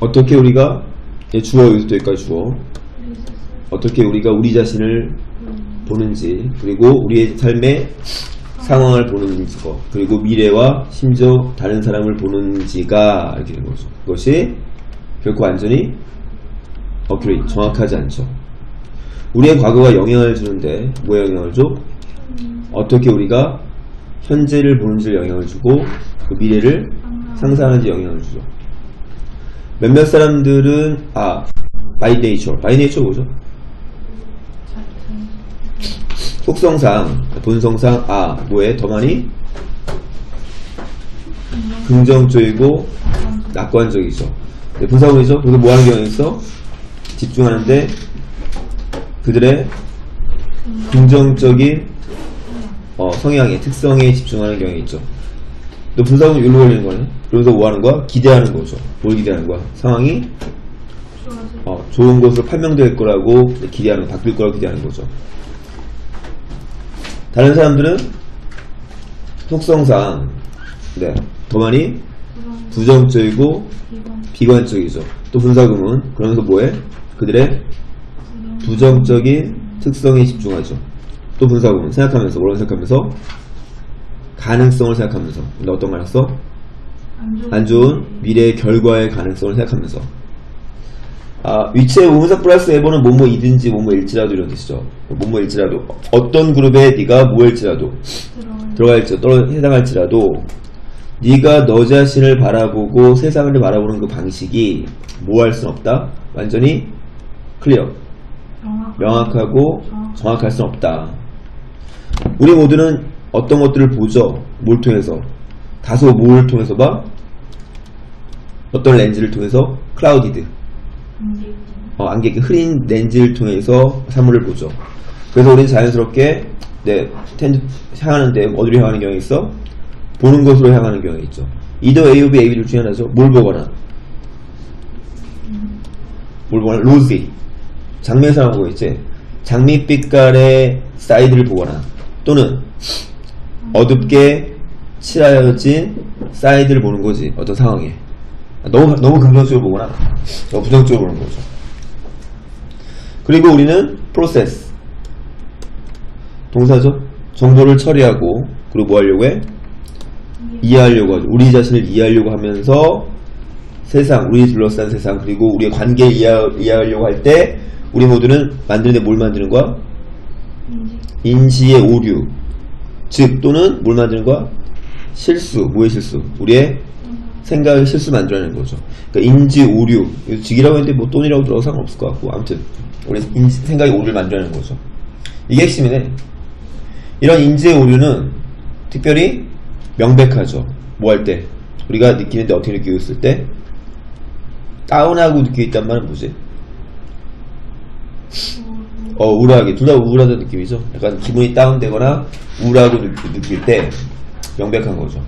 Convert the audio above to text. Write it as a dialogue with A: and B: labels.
A: 어떻게 우리가 예, 주어 여기서 또 여기까지 주어 어떻게 우리가 우리 자신을 보는지 그리고 우리의 삶의 상황을 보는지 거 그리고 미래와 심지어 다른 사람을 보는지가 이렇게 되는 거죠. 그것이 결코 완전히 어큐레이 정확하지 않죠. 우리의 과거가 영향을 주는데 뭐에 영향을 줘? 어떻게 우리가 현재를 보는지를 영향을 주고 그 미래를 상상하는지 영향을 주죠. 몇몇 사람들은 아 네이처 바이 네이처 뭐죠? 속성상 본성상 아 뭐에 더 많이 긍정적이고 낙관적이죠. 네, 분사구이죠. 그래서 뭐 하는 경향이 있어? 집중하는데 그들의 긍정적인 어, 성향의 특성에 집중하는 경향이 있죠. 너 분사구는 일로 걸리는 거네. 그러면서 뭐 하는 거야? 기대하는 거죠. 뭘 기대하는 거야? 상황이 어, 좋은 것으로 판명될 거라고 기대하는, 바뀔 거라고 기대하는 거죠. 다른 사람들은 속성상, 네, 더 많이 부정적이고 비관적이죠. 또 분사금은 그러면서 뭐해? 그들의 부정적인 특성에 집중하죠. 또 분사금은 생각하면서, 뭐라고 생각하면서? 가능성을 생각하면서. 근데 어떤 가능성? 안 좋은 미래의 결과의 가능성을 생각하면서. 아, 위치의 우문사 플러스 에버는 뭐뭐 이든지 뭐뭐 일지라도 이런 뜻이죠. 뭐뭐 일지라도 어떤 그룹에 네가 뭐일지라도 들어갈지 떨어 해당할지라도 네가 너 자신을 바라보고 세상을 바라보는 그 방식이 뭐할순 없다. 완전히 클리어, 명확하고 정확할 순 없다. 우리 모두는 어떤 것들을 보죠. 뭘 통해서? 다소 뭘 통해서 봐? 어떤 렌즈를 통해서? 클라우디드. 어, 안개 그 흐린 렌즈를 통해서 사물을 보죠. 그래서 우리는 자연스럽게 네 텐드 향하는데 어디로 향하는 경향이 있어? 보는 것으로 향하는 경향이 있죠. 이더 A, B, A, B 둘 중에 하나죠. 뭘 보거나 뭘 보거나 로지 장미에서 보고 있지. 장미빛깔의 사이드를 보거나 또는 어둡게 칠하여진 사이드를 보는 거지 어떤 상황에 너무 너무 긍정적으로 보거나 너무 부정적으로 보는 거죠. 그리고 우리는 프로세스 동사죠. 정보를 처리하고 그리고 뭐 하려고 해? 이해하려고 하죠. 우리 자신을 이해하려고 하면서 세상, 우리 둘러싼 세상 그리고 우리의 관계를 이해, 이해하려고 할 때 우리 모두는 만드는데 뭘 만드는 거야? 인지의 오류 즉 또는 뭘 만드는 거야? 실수, 뭐의 실수? 우리의 생각의 실수 만들어내는 거죠. 그러니까 인지 오류, 직이라고 했는데 뭐 돈이라고 들어도 상관없을 것 같고 아무튼 우리 인지, 생각의 오류를 만들어내는 거죠. 이게 핵심이네. 이런 인지의 오류는 특별히 명백하죠. 뭐 할 때? 우리가 느끼는데 어떻게 느끼고 있을 때? 다운하고 느끼고 있단 말은 뭐지? 어, 우울하게. 둘 다 우울하다는 느낌이죠. 약간 기분이 다운되거나 우울하고 느, 느낄 때 명백한 거죠.